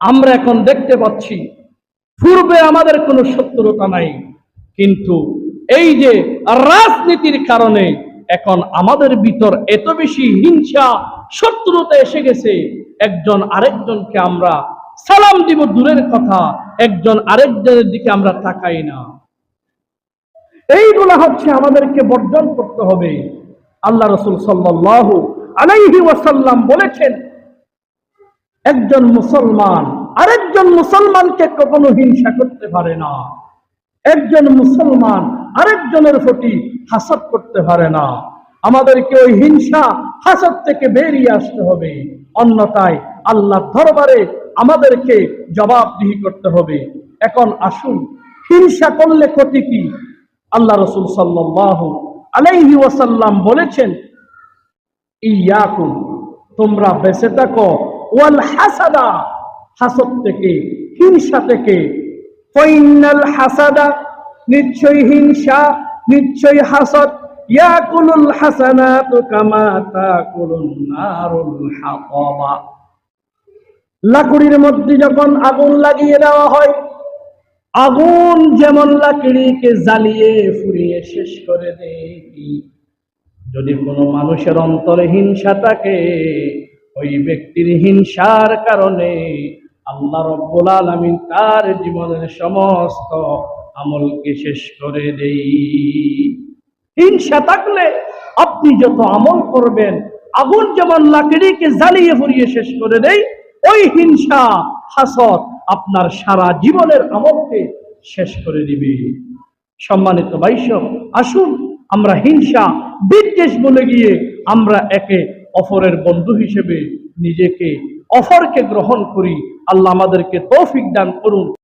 আমরা এখন দেখতে পাচ্ছি, পূর্বে আমাদের কোনো শত্রুতা নাই, কিন্তু এই যে রাজনীতির কারণে এখন আমাদের ভিতর এত বেশি হিংসা, শত্রুতা এসে গেছে, একজন আরেকজনকে আমরা সালাম দিব দূরের কথা, একজন আরেকজনের দিকে আমরা তাকাই না। এইগুলা হচ্ছে আমাদেরকে বর্জন করতে হবে। আল্লাহ রসুল সাল্লাল্লাহু আলাইহি ওয়াসাল্লাম বলেছেন একজন মুসলমান, আরেকজন মুসলমানকে কখনো হিংসা করতে পারে না। একজন মুসলমান আরেকজনের প্রতি হাসাদ করতে পারে না। আমাদেরকে ওই হিংসা, হাসাদ থেকে বেরিয়ে আসতে হবে। অন্যথায় আল্লাহ দরবারে আমাদেরকে জবাবদিহি করতে হবে। এখন আসুন, হিংসা করলে ক্ষতি কি? আল্লাহ রসুল সাল্লাহ আলাইহি ওয়াসাল্লাম বলেছেন, ইয়াকুম, তোমরা বেঁচে থাকো ওয়াল হাসাদা হাসদ থেকে, হিংসা থেকে। ফাইনাল হাসাদা নিশ্চয় হিংসা নিশ্চয় হাসদ। ইয়াকুলুল হাসানাতু কামা তাকুলুন নারুল হাতাবা। লাকড়ির মধ্যে যখন আগুন লাগিয়ে দেওয়া হয়, আগুন যেমন লাকড়িকে জ্বালিয়ে ফুরিয়ে শেষ করে দেয়। যদি কোনো মানুষের অন্তরে হিংসা থাকে ওই ব্যক্তির হিংসার কারণে আল্লাহ রব্বুল আলামিন তার জীবনের সমস্ত আমলকে শেষ করে দেই। হিংসা থাকলে আপনি যত আমল করবেন, আগুন যেমন লাকড়িকে জ্বালিয়ে ফুরিয়ে শেষ করে দেয় ওই হিংসা হাসত আপনার সারা জীবনের আমলকে শেষ করে দিবে। সম্মানিত বাইশ আসুন আমরা হিংসা বিদ্বেষ বলে গিয়ে আমরা একে অপরের বন্ধু হিসেবে নিজেকে অফরকে গ্রহণ করি। আল্লাহ আমাদেরকে তৌফিক দান করুন।